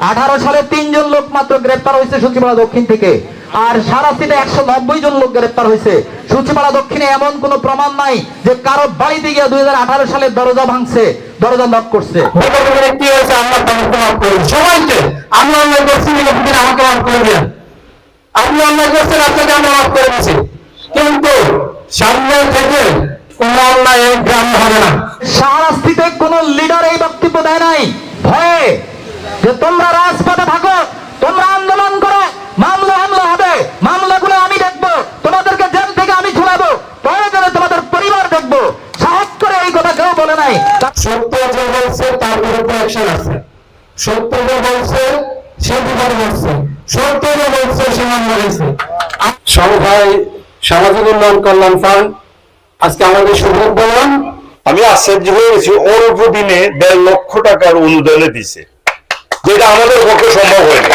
আঠারো সালে তিনজন লোক মাত্র গ্রেপ্তার হয়েছে সচিবালয় দক্ষিণ থেকে। আর সারা সিটে একশো নব্বই জন লোক গ্রেপ্তার হয়েছে। সচিবালয় দক্ষিণে এমন কোনো প্রমাণ নাই যে কারও বাড়িতে গিয়ে দুই সালে দরজা ভাঙছে দরজা নক করছে। সবাইকে আমি অন্যায় আমাকে মাফ করে আপনি অন্যায় করছেন আপনাকে আমরা মাফ করে দিচ্ছি। কিন্তু সামনে থেকে কোন অন্যায় গ্রাম হবে না। কোন লিডার এই বক্তব্য দেয় নাই। ভয়ে যে তোমরা রাজপথে থাকো তোমরা আন্দোলন করো মামলা হামলা হবে মামলাগুলো আমি দেখব তোমাদেরকে জেল থেকে আমি ছুড়াবো প্রয়োজনে তোমাদের পরিবার দেখব। সাহস করে এই কথা কেউ বলে নাই। সত্য যে বলছে তার বিরুদ্ধে অ্যাকশন আছে। সত্য যে বলছে সে বিভাগ বলছে সত্য যে বলছে সে মামলা সংখ্যায় সামাজিক উন্নয়ন কল্যাণ ফান্ড আজকে আমাদের সুযোগ বললাম আমি আশ্চর্য হয়ে গেছি অল্প দিনে দেড় লক্ষ টাকার অনুদানে দিছে। যেটা আমাদের পক্ষে সম্ভব হয়নি।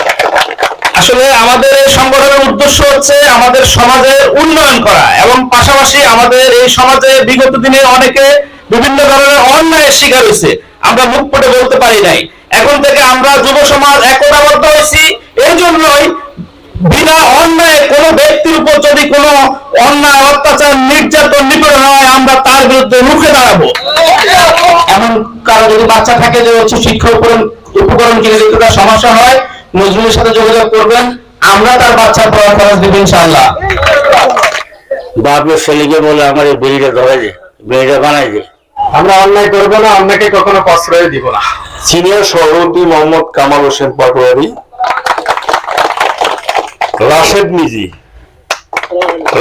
আসলে আমাদের এই সংগঠনের উদ্দেশ্য হচ্ছে আমাদের সমাজের উন্নয়ন করা এবং পাশাপাশি আমাদের এই সমাজে বিগত দিনে অনেকে বিভিন্ন ধরনের অন্যায়ের শিকার হয়েছে। আমরা মুখ ফুটে বলতে পারি নাই। এখন থেকে আমরা যুব সমাজ একতাবদ্ধ হয়েছি। এই জন্যই বিনা অন্যায় কোনো ব্যক্তির উপর যদি কোনো অন্যায়, অত্যাচার, নির্যাতন নিপীড়ন হয়, আমরা তার বিরুদ্ধে রুখে দাঁড়াবো। এমন কারও যদি বাচ্চা থাকে যে হচ্ছে শিক্ষা উপকরণ কিনে দিতে তার সমস্যা হয় নজরুলের সাথে যোগাযোগ করবেন। আমরা তার বাচ্চার পড়ার খরচ দেবো ইনশাআল্লাহ। বাপের ছেলেকে বলে আমার এই বেড়িটা ধরে যে বেড়িটা বানাই যে আমরা অন্যায় করব না অন্যকে কখনো প্রশ্রয় দিব না। সিনিয়র সভাপতি মোহাম্মদ কামাল হোসেন পাটোয়ারি রাশেদ মিজি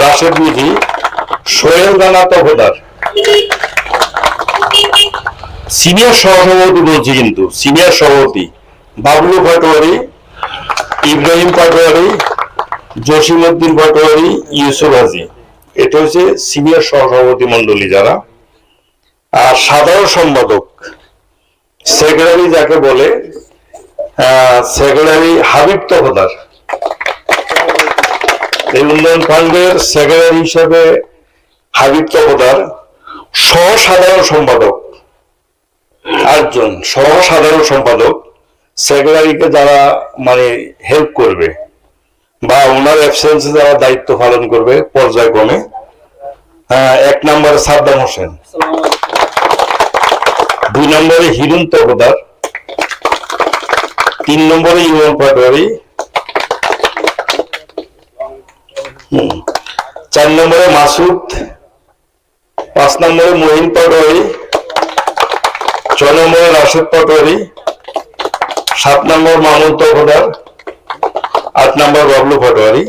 রাশেদ মিজি সোহেল রানা তহদার সিনিয়র সহসভাপতি বলছি কিন্তু, সিনিয়র সভাপতি। বাবলু পাটোয়ারি ইব্রাহিম পাটোয়ারি, জসিমউদ্দিন পাটোয়ারি, ইউসুফ হাজি। এটা হচ্ছে সিনিয়র সহসভাপতি মন্ডলী যারা। আর সাধারণ সম্পাদক, সেক্রেটারি যাকে বলে সেক্রেটারি হাবিব তহদার। এই উন্নয়ন ফান্ডের সেক্রেটারি হিসেবে হাবিব তহদার। সহ সাধারণ সম্পাদক আটজন সহ সাধারণ সম্পাদক সেক্রেটারিকে যারা মানে হেল্প করবে বা ওনার অ্যাবসেন্সে যারা দায়িত্ব পালন করবে পর্যায়ক্রমে এক নম্বরে সাদ্দাম হোসেন, দুই নম্বরে হিরুন তকদার তিন নম্বরে ইমন পাটোয়ারি। চার নম্বরে মাসুদ, পাঁচ নম্বরে মহিন পাটোয়ারি ছয় নম্বরে রাশেদ পাটোয়ারি, সাত নম্বর মামুন তকদার আট নম্বর বাবলু পাটোয়ারি।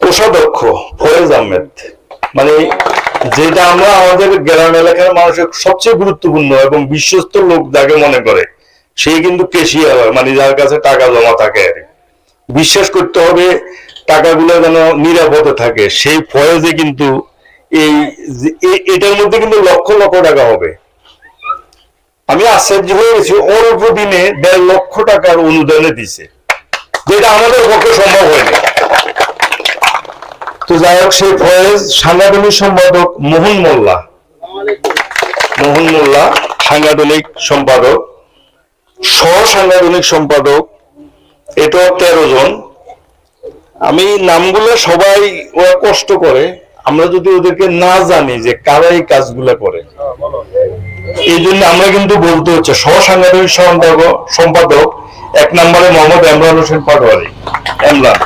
কোষাধ্যক্ষ ফয়েজ আহমেদ। মানে যেটা আমরা আমাদের গ্রাম এলাকার মানুষের সবচেয়ে গুরুত্বপূর্ণ এবং বিশ্বস্ত লোক যাকে মনে করে সেই কিন্তু কেশিয়ার মানে যার কাছে টাকা জমা থাকে আর। বিশ্বাস করতে হবে টাকাগুলো যেন নিরাপদে থাকে, সেই ফয়েজে কিন্তু এই এটার মধ্যে কিন্তু লক্ষ লক্ষ টাকা হবে। আমি আশ্চর্য হয়ে গেছি অল্প দিনে দেড় লক্ষ টাকার অনুদানে দিছে, যেটা আমাদের পক্ষে সম্ভব হয়নি। তো যাই হোক, সেই ফয়েজ সাংগঠনিক সম্পাদক মোহন মোল্লা মোহন মোল্লা, সাংগঠনিক সম্পাদক সাংগঠনিক সম্পাদক, এটাও তেরো জন। আমি নামগুলো সবাই ওরা কষ্ট করে, আমরা যদি ওদেরকে না জানি যে কারা এই কাজগুলো করে। এই জন্য আমরা কিন্তু বলতে হচ্ছে সহ সাংগঠনিক সম্পাদক সম্পাদক, এক নম্বরে মোহাম্মদ এমরান হোসেন পাটোয়ারি। এমরান,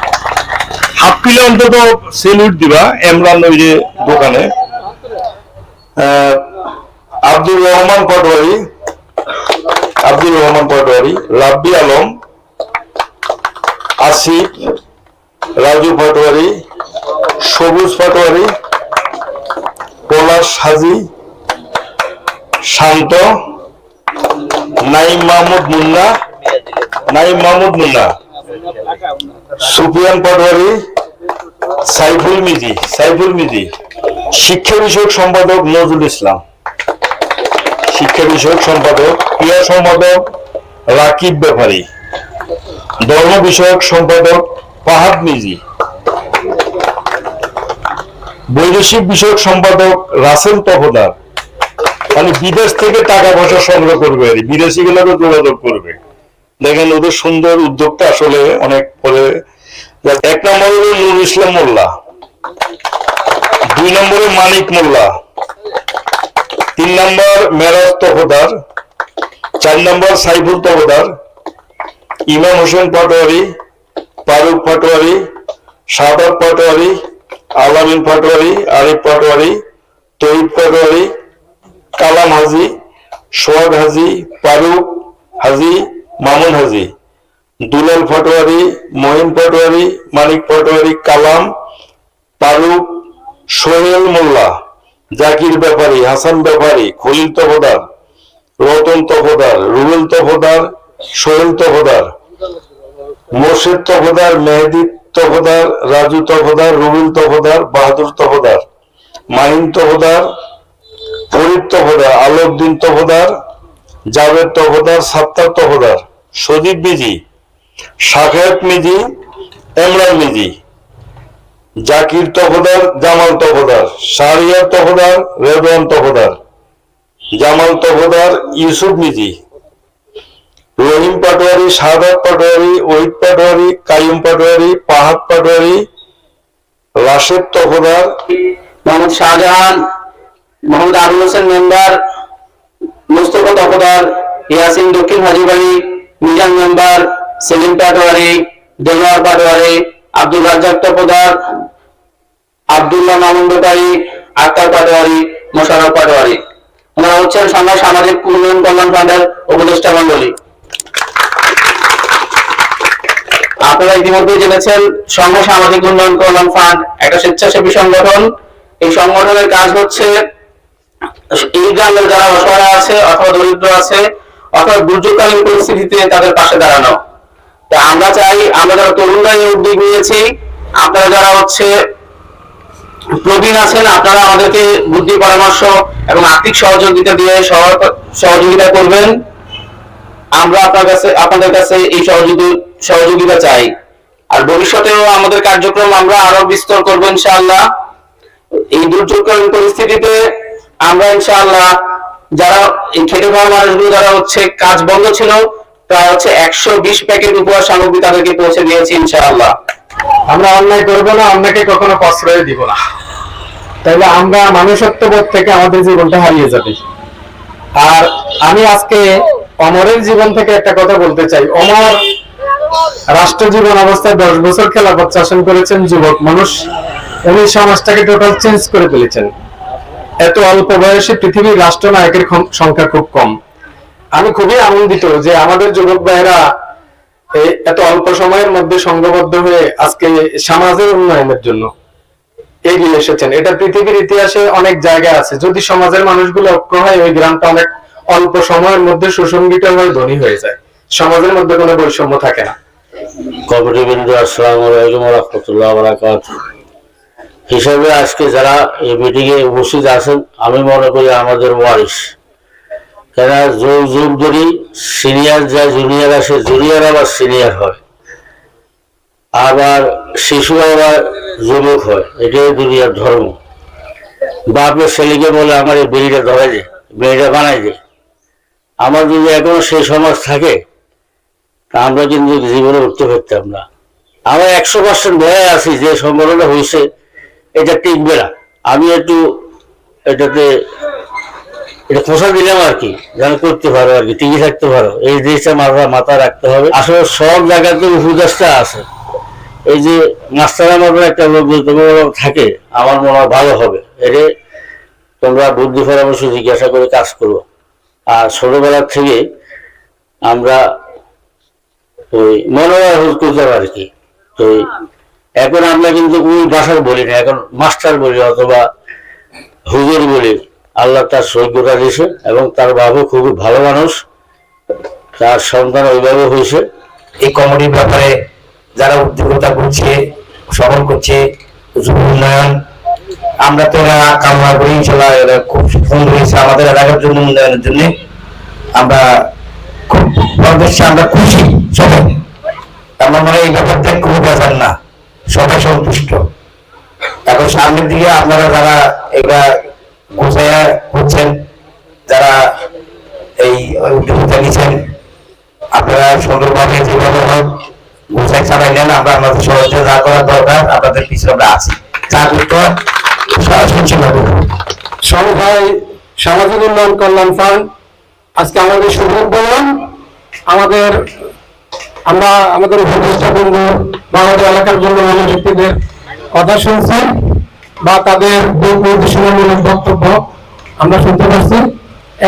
হাফ কিলো অন্তত সেলুট দিবা এমরান ওই যে দোকানে। আব্দুর রহমান পাটোয়ারি, আব্দুর রহমান পাটোয়ারি, রাব্বি আলম, আসিফ, রাজু পাটোয়ারি, সবুজ পাটোয়ারি, পলাশ হাজি শান্ত নাইম মাহমুদ মুন্না নাইম মাহমুদ মুন্না, সুফিয়ান পাটোয়ারি, সাইফুল মিজি সাইফুল মিজি, শিক্ষা বিষয়ক সম্পাদক নজরুল ইসলাম, শিক্ষা বিষয়ক সম্পাদক ক্রিয়া সম্পাদক রাকিব ব্যাপারী, ধর্ম বিষয়ক সম্পাদক ফাহাদ মিজি, বৈদেশিক বিষয়ক সম্পাদক রাসেল তফদার মানে বিদেশ থেকে টাকা পয়সা সংগ্রহ করবে বিদেশি গুলোকে যোগাযোগ করবে। দেখেন ওদের সুন্দর উদ্যোগটা আসলে অনেক পরে এক নম্বরে হলো নুর ইসলাম মোল্লা। দুই নম্বরে মানিক মোল্লা। তিন নম্বর মেরাজ তফদার চার নম্বর সাইফুল তফদার ইমাম হোসেন পাটোয়ারি, ফারুক পাটোয়ারি সাদাব পাটোয়ারি, আলামিন পাটোয়ারি, আরিফ পাটোয়ারি তৈব পাটোয়ারি কালাম হাজি, সোহাগ হাজি, ফারুক হাজি, মামুন হাজি। দুলাল পাটোয়ারি মহিন পাটোয়ারি, মানিক পাটোয়ারি, কালাম, ফারুক, সোহেল মোল্লা, জাকির ব্যাপারী, হাসান ব্যাপারী, খলিল তফদার রতন তফদার রুবেল তফদার সোহেল তফদার মোর্শেদ তফদার মেহেদি তফদার রাজু তফদার রুবেল তফদার বাহাদুর তফদার মাহিন তফদার ফরিদ তফদার আলোকদিন তফদার জাভেদ তফদার সাত্তার তফদার সদীপ মিজি শাখায়ত মিজি, এমরান মিজি, জাকির তফদার জামাল তফদার শাহরিয়ার তফদার রেদওয়ান তফদার জামাল তফদার ইউসুফ মিজি, রহিম পাটোয়ারি সাদাত পাটোয়ারি, ওহিদ পাটোয়ারি কাইম পাটোয়ারি, পাহাদ পাটোয়ারি, রাশেদ তফদার মোহাম্মদ শাহজাহান মোহাম্মদ আবুল হোসেন মেম্বার, মুস্তফা তফদার ইয়াসিন দক্ষিণ হাজিবাড়ি, মিজান মেম্বার, সেলিম পাটোয়ারি, দেলোয়ার পাটোয়ারি, আব্দুল রাজ্জাক তফদার আব্দুল্লাহ মামুন ব্যাপারী আক্তার পাটোয়ারি মোশারফ পাটোয়ারি। ওনারা হচ্ছেন সংবাদ সামাজিক উন্নয়ন কল্যাণ ফান্ডের উপদেষ্টা মন্ডলী আপনারা ইতিমধ্যে জেনেছেন সংঘ সামাজিক উন্নয়ন কল্যাণ ফান্ড একটা স্বেচ্ছাসেবী সংগঠন। এই সংগঠনের কাজ হচ্ছে এই গ্রামের যারা অসহায় আছে, অথবা দরিদ্র আছে, অথবা দুর্যোগকালীন পরিস্থিতিতে তাদের পাশে দাঁড়ানো। তা আমরা চাই, আমরা যারা তরুণরা এই উদ্যোগ নিয়েছি, আপনারা যারা হচ্ছে প্রবীণ আছেন, আপনারা আমাদেরকে বুদ্ধি, পরামর্শ এবং আর্থিক সহযোগিতা দিয়ে সহযোগিতা করবেন। আমরা আপনার কাছে, আপনাদের কাছে এই সহযোগী, সহযোগিতা চাই। আর ভবিষ্যতেও আমাদের কার্যক্রম আমরা আরও বিস্তর করব ইনশাআল্লাহ। এই দুর্যোগকালীন পরিস্থিতিতে আমরা ইনশাআল্লাহ যারা খেটে খাওয়া মানুষগুলো যারা হচ্ছে কাজ বন্ধ ছিল প্রায় হচ্ছে একশো বিশ প্যাকেট উপহার সামগ্রী তাদেরকে পৌঁছে দিয়েছি ইনশাআল্লাহ। আমরা অন্যায় করব না, অন্যকে কখনো প্রশ্রয় দিব না। তাইলে আমরা মানুষত্ববোধ থেকে আমাদের জীবনটা হারিয়ে যাবে। আর আমি আজকে অমরের জীবন থেকে একটা কথা বলতে চাই। অমর রাষ্ট্র জীবন অবস্থায় দশ বছর খেলাফত শাসন করেছেন যুবক মানুষ। উনি সমাজটাকে টোটাল চেঞ্জ করে ফেলেছেন এত অল্প বয়সে পৃথিবীর রাষ্ট্রনায়কের সংখ্যা খুব কম। আমি খুবই আনন্দিত যে আমাদের যুবক ভাইয়েরা এই এত অল্প সময়ের মধ্যে সংঘবদ্ধ হয়ে আজকে সমাজের উন্নয়নের জন্য এগিয়ে এসেছেন। এটা পৃথিবীর ইতিহাসে অনেক জায়গায় আছে। যদি সমাজের মানুষগুলো ঐক্য হয়, ওই গ্রামটা অনেক অল্প সময়ের মধ্যে সুসংগঠিত হয়ে ধনী হয়ে যায়। সমাজের মধ্যে কোনো বৈষম্য থাকে না। কমিটিবৃন্দ আসসালামু আলাইকুম রহমতুল্লাহ বারাকাত হিসাবে আজকে যারা এই মিটিং এ উপস্থিত আছেন, আমি মনে করি আমাদের ওয়ারিস কেন যুগ যুগ ধরেই সিনিয়র যায় জুনিয়র আসে জুনিয়র আবার সিনিয়র হয়। আবার শিশু আবার যুবক হয়, এটাই দুনিয়ার ধর্ম। বাপের ছেলেকে বলে আমার এই বিড়িটা ধরে দে, বিড়িটা বানাই দে। আমার যদি এখনও সেই সমাজ থাকে, তা আমরা কিন্তু জীবনে উঠতে পারতাম না। আমরা একশো পার্সেন্ট ভয়ে আছি, যে সংগঠনটা হয়েছে এটা টিকবে না আমি একটু এটাতে, এটা খোসা দিলাম আর কি, যেন করতে পারো আর কি, টিকে থাকতে পারো। এই জিনিসটা মাথা মাথা রাখতে হবে। আসলে সব জায়গাতে উপদেশটা আছে। এই যে মাস্টারের মতো একটা থাকে, আমার মনে হয় ভালো হবে। এরে তোমরা বুদ্ধি পরামর্শ জিজ্ঞাসা করে কাজ করব আর ছোটবেলার থেকে আমরা ওই হুজ করতাম আর কি। তো এখন আমরা কিন্তু ওই ভাষার বলি না, এখন মাস্টার বলি অথবা হুজুর বলি। আল্লাহ তার সৈক্যতা দিয়েছে এবং তার বাবু খুবই ভালো মানুষ। তার সন্তান ওইভাবে হয়েছে। এই কমিটির ব্যাপারে যারা উদ্যোগতা করছে, সফল করছে উন্নয়ন, আমরা তো এরা কামনা করি ইনশাল্লাহ এরা খুব সুন্দর হয়েছে আমাদের এলাকার জন্য উন্নয়নের জন্য। আমরা খুব আমরা খুশি সবাই। আমরা মনে হয় এই ব্যাপারটা খুব বেজার না। সবাই সন্তুষ্ট। এখন সামনের দিকে আপনারা যারা এটা গোছায়া হচ্ছেন যারা এই উদ্যোগতা নিচ্ছেন, আপনারা সুন্দরভাবে যেভাবে হোক গুছাই চালাইলেন আমরা আমাদের সহজে যা করার দরকার, আপনাদের পিছনে আমরা আছি। যা করতে সামাজিক উন্নয়ন কল্যাণ ফান্ড, আজকে আমাদের সুযোগ বললাম আমাদের আমরা আমাদের উপদেষ্টা বন্ধু বা আমাদের এলাকার জন্য ব্যক্তিদের কথা শুনছি বা তাদের নির্দেশনামূলক বক্তব্য আমরা শুনতে পাচ্ছি।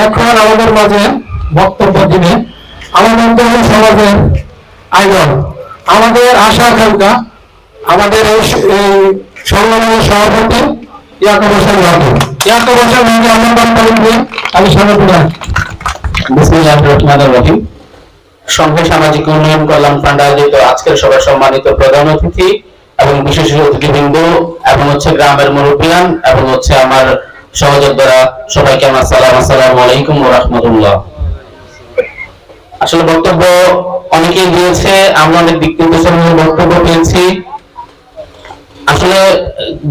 এখন আমাদের মাঝে বক্তব্য দিনে আমাদের সমাজের আইডল আমাদের আশা আকাঙ্ক্ষা, আমাদের এই সংগ্রামের সভাপতি ইয়াকুব হোসেন বাবু। ইয়াকুব হোসেন বাবু, আমার আমি স্বাগত জানাই। বিসমিল্লাহির রহমানির রহিম। সংঘ সামাজিক উন্নয়ন কল্যাণ ফান্ড আয়োজিত আজকের সবার সম্মানিত প্রধান অতিথি এবং বিশেষ অতিথিবৃন্দ এবং হচ্ছে গ্রামের মুরব্বিয়ান এবং হচ্ছে আমার সহযোদ্ধারা, সবাইকে আমার সালাম, আসসালাম আলাইকুম ও রহমতুল্লাহ। আসলে বক্তব্য অনেকেই দিয়েছে, আমরা অনেক দিক থেকে বক্তব্য পেয়েছি। আসলে,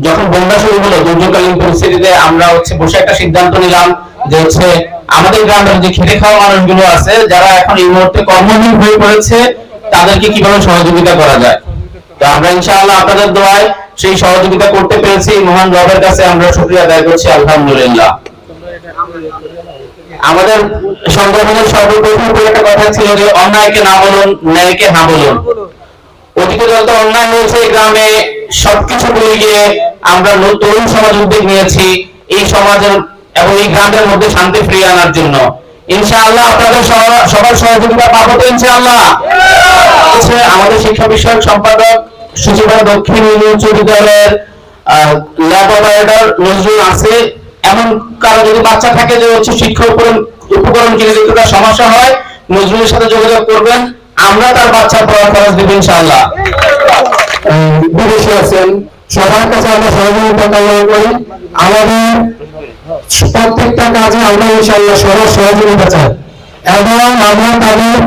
যখন বন্যা শুরু হলো, দুর্যোগকালীন পরিস্থিতিতে আমরা হচ্ছে বসে একটা সিদ্ধান্ত নিলাম যে হচ্ছে আমাদের গ্রামের যে খেটে খাওয়া মানুষগুলো আছে, যারা এখন এই মুহূর্তে কর্মহীন হয়ে পড়েছে, তাদেরকে কীভাবে সহযোগিতা করা যায়? তো আমরা ইনশাআল্লাহ আপনাদের দোয়ায় সেই সহযোগিতা করতে পেরেছি। মহান রবের কাছে আমরা শুকরিয়া আদায় করছি, আলহামদুলিল্লাহ। আমাদের সংগঠনের সর্বপ্রথম একটা কথা ছিল যে, অন্যায়কে না বলুন, ন্যায়কে হ্যাঁ বলুন। অতীতে যত অন্যায় হয়েছে গ্রামে সবকিছু ভুলে গিয়ে আমরা তরুণ সমাজ উদ্যোগ নিয়েছি এই সমাজের এবং এই গ্রামের মধ্যে শান্তি ফিরিয়ে আনার জন্য। ইনশাআল্লাহ আপনাদের সবার- সহযোগিতা পাবো তো ইনশাআল্লাহ। আমাদের শিক্ষা বিষয়ক সম্পাদক সচিবালয় দক্ষিণ ইউনিয়ন উচ্চ ল্যাব অপারেটর নজরুল আছে। এমন কারও যদি বাচ্চা থাকে যে হচ্ছে শিক্ষা উপকরণ উপকরণ কিনে দিতে তার সমস্যা হয়, নজরুলের সাথে যোগাযোগ করবেন। আমরা তার বাচ্চার পড়ার খরচ দেব ইনশাআল্লাহ। বিদেশে আছেন সবার কাছে আমরা সহযোগিতা কামনা করি। আমাদের প্রত্যেকটা কাজে আমরা ইনশাআল্লাহ সবার সহযোগিতা চাই। এবং আমরা তাদের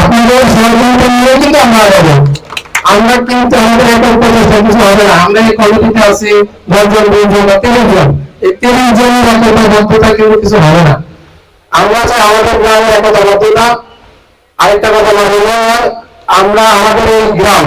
আপনাদের সহযোগিতা নিয়ে কিন্তু আমরা আগাবো আমরা কিন্তু আমাদের একটা উপদেষ্টা কিছু হবে না। আমরা এই কমিটিতে আছি দশজন বিশজন বা তিরিশ জন এই তিরিশ জনের একটা বদ্ধতা কিন্তু কিছু হবে না। আমরা চাই আমাদের গ্রামের একটা বদ্ধতা। আরেকটা কথা না আমরা আমাদের এই গ্রাম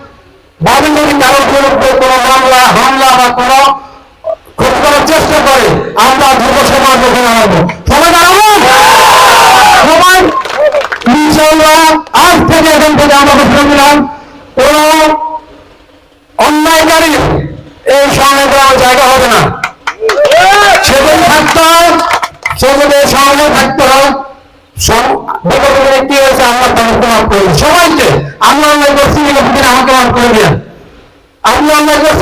ভাবে যদি কোনো মামলা, হামলা বা কোনো ক্ষতি করার চেষ্টা করে, আমরা যুব সমাজ অন্যায়কারী এই দেওয়ার জায়গা হবে না। সেদিন থাকতো সেদিন সমাজে থাকতো সব- বিগত দিনে আমি অন্যায় করছি দিনে আমাকে মাফ করে দিন আপনি আমরা করে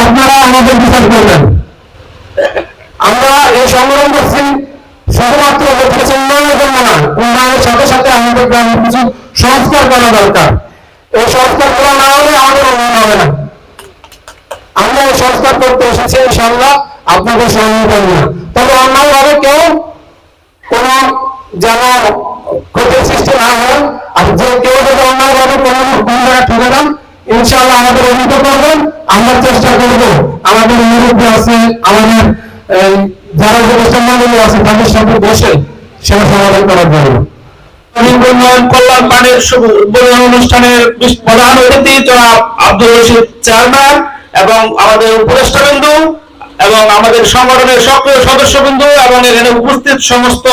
আপনারা আমরা এই সংগ্রাম করছি। জন্য না উন্নয়নের সাথে সাথে আমাদের গ্রামের কিছু সংস্কার করা দরকার। এই সংস্কার করা না হলে আমাদের উন্নয়ন হবে না। আমরা এই সংস্কার করতে এসেছি, ইনশাআল্লাহ আপনাদের তবে কেউ কোন যেন ক্ষতির সৃষ্টি না আর যে কেউ যদি অন্যায় ভাবে কোনো কোন জায়গায় ঠকে দেন, ইনশাআল্লাহ আমাদের অভিযোগ করবেন। আমরা চেষ্টা করব। আমাদের মুরব্বী আছে, আমাদের যারা মন্ডলী আছে, তাদের বসে সেটা সমাধান করার জন্য। উপস্থিত সমস্ত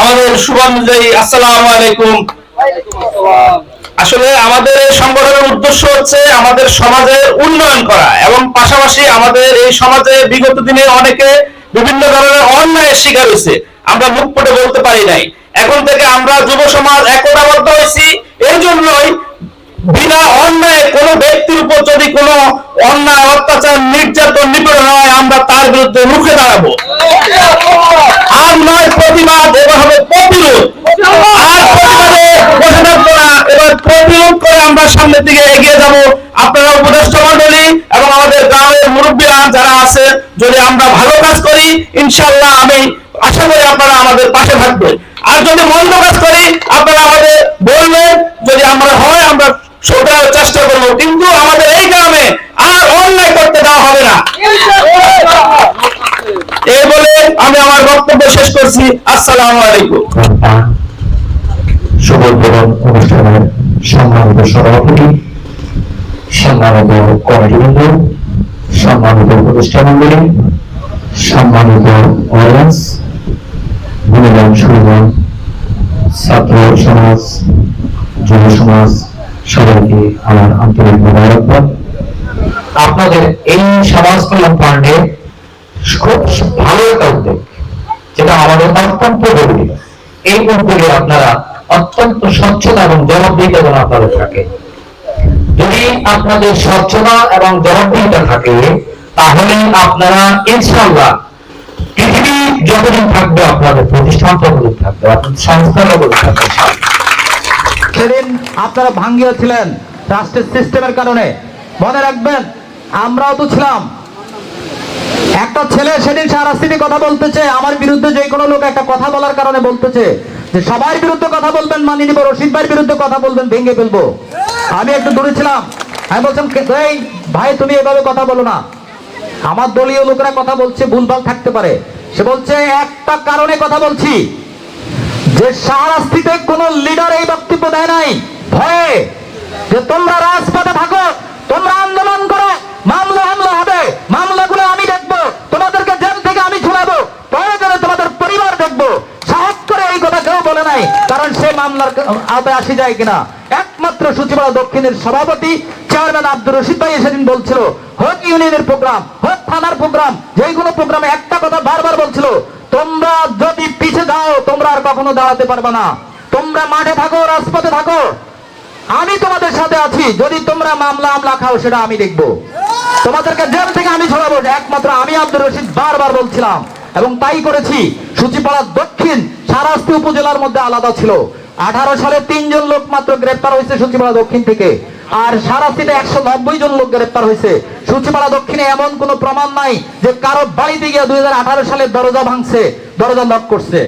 আমাদের শুভানুযায়ী, আসসালামু আলাইকুম। আসলে আমাদের এই সংগঠনের উদ্দেশ্য হচ্ছে আমাদের সমাজের উন্নয়ন করা এবং পাশাপাশি আমাদের এই সমাজে বিগত দিনে অনেকে বিভিন্ন ধরনের অন্যায়ের শিকার হয়েছে। আমরা মুখ ফুটে বলতে পারি নাই। এখন থেকে আমরা যুব সমাজ একতাবদ্ধ হয়েছি। এই জন্যই বিনা অন্যায় কোন ব্যক্তির উপর যদি কোনো অন্যায়, অত্যাচার, নির্যাতন, নিপীড়ন হয়, আমরা তার বিরুদ্ধে মুখে দাঁড়াবো। আর নয়, প্রতিবাদ, এবার হবে প্রতিরোধ। আর প্রতিবাদে বসে থাকব না। এবার প্রতিরোধ করে আমরা সামনের দিকে এগিয়ে যাব আপনারা উপদেষ্টা মন্ডলী এবং আমাদের গ্রামের মুরব্বীরা যারা আছে, যদি আমরা ভালো কাজ করি ইনশাল্লাহ আমি আশা করি আপনারা আমাদের পাশে থাকবেন আর যদি মন্দ কাজ করি, আপনারা আমাদের বলবেন, যদি আমরা হয়, আমরা শোধরানোর চেষ্টা করব। কিন্তু আমাদের এই গ্রামে আর অন্যায় করতে দেওয়া হবে না। এই বলে আমি আমার বক্তব্য শেষ করছি। আসসালাম আলাইকুম। সম্মানিত সভাপতি, সম্মানিত কমিটিবৃন্দ সম্মানিত মন্ডলী সম্মানিত অডিয়েন্স গুণীজন সুরজন ছাত্র সমাজ, যুব সমাজ, সবাইকে আমার আন্তরিক মোবারকবাদ। আপনাদের এই সমাজ কল্যাণ ফান্ডে খুব ভালো একটা উদ্যোগ, যেটা আমাদের অত্যন্ত জরুরি। এই উদ্যোগে আপনারা অত্যন্ত স্বচ্ছতা এবং জবাবদিহিতা যেন আপনাদের থাকে। আপনাদের এবং জবাবদিহিতা থাকে, তাহলে আপনারা ইনশাল্লাহ পৃথিবী যতদিন থাকবে আপনাদের প্রতিষ্ঠান ততদিন থাকবে সংস্থা ততদিন থাকবে সেদিন আপনারা ভাঙ্গিয়েছিলেন রাষ্ট্রের সিস্টেমের কারণে। মনে রাখবেন, আমরাও তো ছিলাম। একটা ছেলে সেদিন সারাস্তিনি কথা বলতেছে, আমার বিরুদ্ধে যে কোনো লোক একটা কথা বলার কারণে বলতেছে। যে সবার বিরুদ্ধে কথা বলবেন মানিয়ে নিব রশিদ ভাইয়ের বিরুদ্ধে কথা বলবেন, ভেঙে ফেলব। আমি একটু দূরে ছিলাম। আমি বলছিলাম এই, ভাই, তুমি এভাবে কথা বলো না। আমার দলীয় লোকেরা কথা বলছে, ভুলভাল থাকতে পারে। সে বলছে, একটা কারণে কথা বলছি। যে শাহরাস্তিতে কোন লিডার এই বক্তব্য দেয় নাই। ভয়ে যে তোমরা রাজপথে থাকো, তোমরা আন্দোলন করো, মামলা হামলা হবে। মামলাগুলো আমি দেখব, তোমাদেরকে জেল থেকে আমি ছুড়াবো প্রয়োজনে তোমাদের পরিবার দেখব। এই কথা কেউ বলে নাই, কারণ সে মামলার আওতায় আসি যায় কিনা। একমাত্র সচিবালয় দক্ষিণের সভাপতি, চেয়ারম্যান আব্দুর রশিদ ভাই সেদিন বলছিল, হোক ইউনিয়নের প্রোগ্রাম, হোক থানার প্রোগ্রাম যে কোনো প্রোগ্রামে একটা কথা বারবার বলছিল, তোমরা যদি পিছে যাও, তোমরা আর কখনো দাঁড়াতে পারবে না। তোমরা মাঠে থাকো, রাজপথে থাকো। আমি তোমাদের সাথে আছি, যদি তোমরা মামলা আমলা খাও, সেটা আমি দেখব। তোমাদেরকে জেল থেকে আমি ছড়াবো একমাত্র আমি আব্দুর রশিদ বারবার বলছিলাম। এবং তাই করেছি। সূচিপাড়া দক্ষিণ, সারাস্তি উপজেলার মধ্যে আলাদা ছিল। আঠারো সালে তিনজন লোক মাত্র গ্রেপ্তার হয়েছে সূচিপাড়া দক্ষিণ থেকে। আর সারাস্তিতে একশো নব্বই জন লোক গ্রেপ্তার হয়েছে। সূচিপাড়া দক্ষিণে এমন কোনো প্রমাণ নাই যে কারও বাড়িতে গিয়ে দুই হাজার আঠারো সালে দরজা ভাঙছে, দরজা লক করছে।